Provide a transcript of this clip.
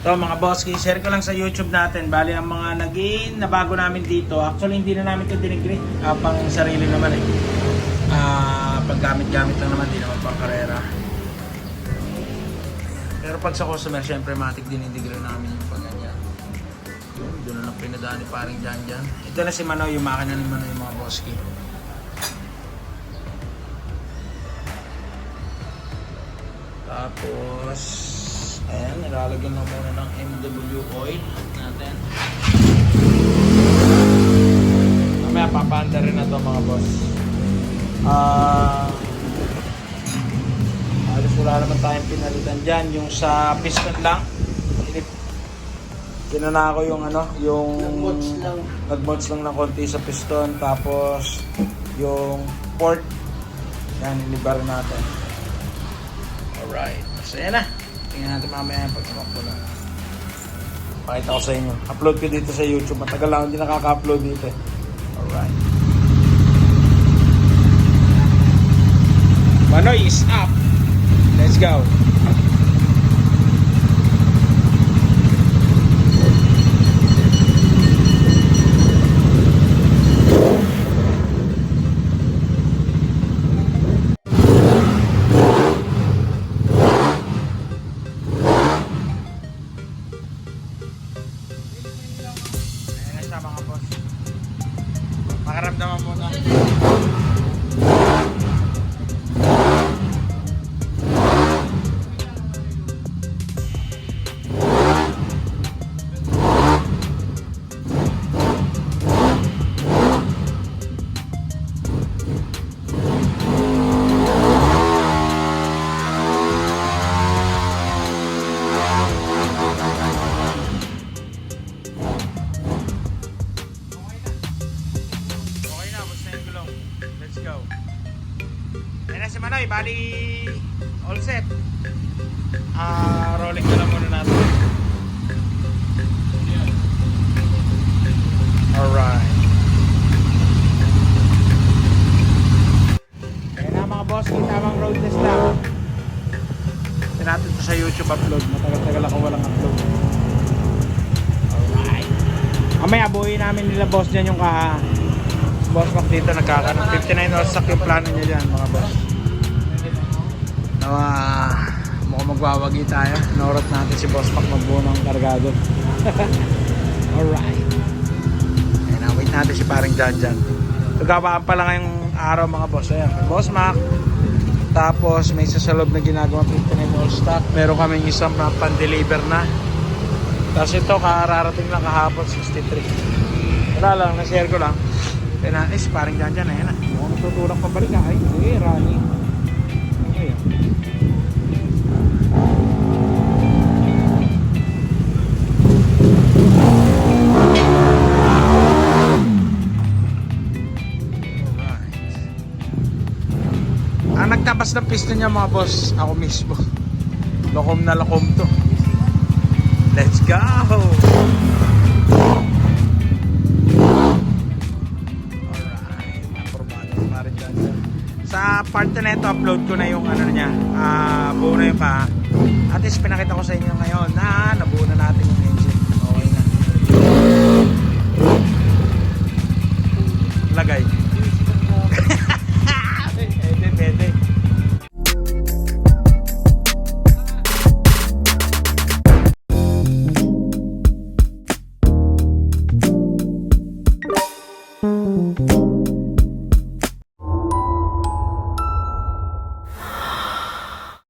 To mga boss, share ko lang sa YouTube natin. Bali ang mga naging na bago namin dito. Actually hindi na namin ito dinigri. Ah, pang sarili naman eh. Ah, paggamit-gamit lang naman, di naman pang karera. Pero pag sa customer, syempre matik dinidigre namin yung pag ganyan. Yun, doon na lang pinadaan ni paring dyan dyan. Ito na si Manoy, yung makina ni Manoy, mga boski. Tapos, ayan, nilalagyan lang muna ng MW oil natin. Mamaya papanda rin na to mga boss. Ah, halos wala naman tayong pinalitan dyan. Yung sa piston lang, Ginana ko yung ano, yung Nag-mods lang. nag-mods lang ng konti sa piston tapos yung port yan ilibar natin. Alright. So yan na. Tingnan natin mamaya pag tumakbo na. Pakita ko sa inyo. Upload ko dito sa YouTube. Matagal lang hindi nakaka-upload dito. eh. Alright. Manoy is up. Let's go. Makaramdaman muna. Okay Let's go. Ayan na si Manoy, bali all set. Ah, rolling na lang muna natin. Alright. Ayan na mga boss, tamang road test lang. Ito natin sa YouTube upload. Matagal-tagal ako walang upload. Alright. Mamaya buuin namin nila boss dyan yung kaha. Boss Mac dito nagkakaroon. 59 hours sak yung plano niya dyan mga boss. Nawa, mukhang magwawagi tayo. Norot natin si Boss Mac magbuo ng kargado. Alright. Ayan na, wait natin si paring dyan dyan. Nagkabaan pa lang ngayong araw mga boss. Ayan, Boss Mac. Tapos may isa sa loob na ginagawa 59 all stock. Meron kaming isang na pan-deliver na. Tapos ito, kararating lang kahapon, 63. Wala lang, na-share ko lang. Kaya na, is, parang dyan dyan, ayan na. Mukhang tutulak pabalik ah. Ay, hindi, running. Okay, ah. Ang nagtabas ng piston niya mga boss, ako mismo. Lokom na lokom to. Let's go! part na ito upload ko na yung ano niya uh, buo na yung pa at least pinakita ko sa inyo ngayon na nabuo na natin yung engine. Okay na. Lagay.